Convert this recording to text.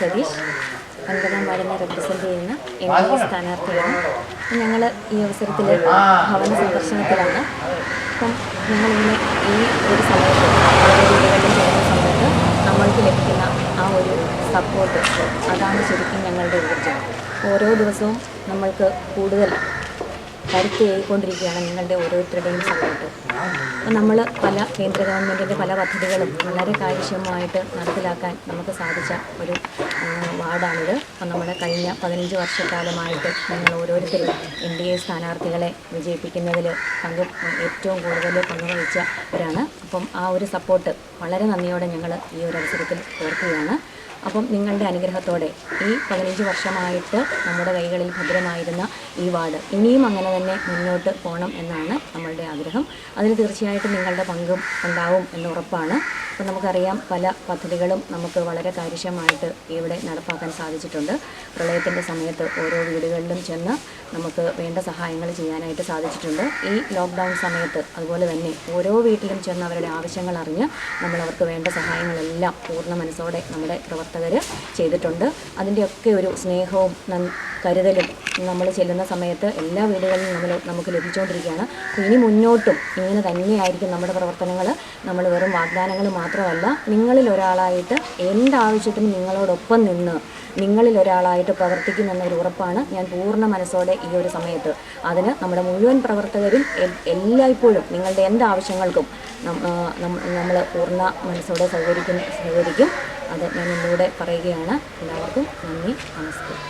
സതീഷ്. ഒൻപതാം വാർഡിനെ റെപ്രസെന്റ് ചെയ്യുന്ന എൻ ഡി എ സ്ഥാനാർത്ഥിയാണ്. ഞങ്ങൾ ഈ അവസരത്തിൽ ഭവന സന്ദർശനത്തിലാണ്. അപ്പം ഞങ്ങളിങ്ങനെ ഈ ഒരു സമയത്ത് സമയത്ത് നമ്മൾക്ക് ലഭിക്കുന്ന ആ ഒരു സപ്പോർട്ട് അതാണ് ശരിക്കും ഞങ്ങളുടെ ഊർജം. ഓരോ ദിവസവും നമ്മൾക്ക് കൂടുതൽ കരുത്തേറിക്കൊണ്ടിരിക്കുകയാണ് നിങ്ങളുടെ ഓരോരുത്തരുടെയും സപ്പോർട്ട് നമ്മൾ പല കേന്ദ്ര ഗവൺമെന്റിന്റെ പല പദ്ധതികളും വളരെ കാര്യക്ഷമമായിട്ട് നടപ്പിലാക്കാൻ നമുക്ക് സാധിച്ച ഒരു വാർഡാണിത്. അപ്പം നമ്മുടെ കഴിഞ്ഞ പതിനഞ്ച് വർഷക്കാലമായിട്ട് നിങ്ങൾ ഓരോരുത്തരും എൻ ഡി എ സ്ഥാനാർത്ഥികളെ വിജയിപ്പിക്കുന്നതിൽ പങ്ക് ഏറ്റവും കൂടുതൽ പങ്കുവഹിച്ചവരാണ് അപ്പം ആ ഒരു സപ്പോർട്ട് വളരെ നന്ദിയോടെ ഞങ്ങൾ ഈ ഒരു അവസരത്തിൽ ഓർക്കുകയാണ്. അപ്പം നിങ്ങളുടെ അനുഗ്രഹത്തോടെ ഈ പതിനഞ്ച് വർഷമായിട്ട് നമ്മുടെ കൈകളിൽ ഭദ്രമായിരുന്ന ഈ വാർഡ് ഇനിയും അങ്ങനെ തന്നെ മുന്നോട്ട് പോകണം എന്നാണ് നമ്മളുടെ ആഗ്രഹം. അതിന് തീർച്ചയായിട്ടും നിങ്ങളുടെ പങ്കും ഉണ്ടാവും എന്ന് ഉറപ്പാണ്. അപ്പം നമുക്കറിയാം പല പദ്ധതികളും നമുക്ക് വളരെ കാര്യക്ഷമമായിട്ട് ഇവിടെ നടപ്പാക്കാൻ സാധിച്ചിട്ടുണ്ട്. പ്രളയത്തിന്റെ സമയത്ത് ഓരോ വീടുകളിലും ചെന്ന് നമുക്ക് വേണ്ട സഹായങ്ങൾ ചെയ്യാനായിട്ട് സാധിച്ചിട്ടുണ്ട്. ഈ ലോക്ക്ഡൗൺ സമയത്ത് അതുപോലെ തന്നെ ഓരോ വീട്ടിലും ചെന്ന് അവരുടെ ആവശ്യങ്ങൾ അറിഞ്ഞ് നമ്മൾ അവർക്ക് വേണ്ട സഹായങ്ങളെല്ലാം പൂർണ മനസ്സോടെ നമ്മുടെ പ്രവർത്തകർ ചെയ്തിട്ടുണ്ട്. അതിന്റെയൊക്കെ ഒരു സ്നേഹവും കരുതലും നമ്മൾ ചെല്ലുന്ന സമയത്ത് എല്ലാ വീടുകളിലും നമ്മൾ നമുക്ക് ലഭിച്ചുകൊണ്ടിരിക്കുകയാണ്. ഇനി മുന്നോട്ടും ഇങ്ങനെ തന്നെയായിരിക്കും നമ്മുടെ പ്രവർത്തനങ്ങൾ. നമ്മൾ വെറും വാഗ്ദാനങ്ങൾ മാത്രമല്ല നിങ്ങളിൽ ഒരാളായിട്ട് എന്താവശ്യത്തിനും നിങ്ങളോടൊപ്പം നിന്ന് നിങ്ങളിൽ ഒരാളായിട്ട് പ്രവർത്തിക്കുമെന്നൊരു ഉറപ്പാണ് ഞാൻ പൂർണ മനസ്സോടെ ഈ ഒരു സമയത്ത്. അതിന് നമ്മുടെ മുഴുവൻ പ്രവർത്തകരും എല്ലായ്പ്പോഴും നിങ്ങളുടെ എന്താവശ്യങ്ങൾക്കും നമ്മൾ പൂർണ മനസ്സോടെ സഹകരിക്കും സഹകരിക്കും. അത് ഞാൻ പറയുകയാണ്. എല്ലാവർക്കും നന്ദി നമസ്കാരം.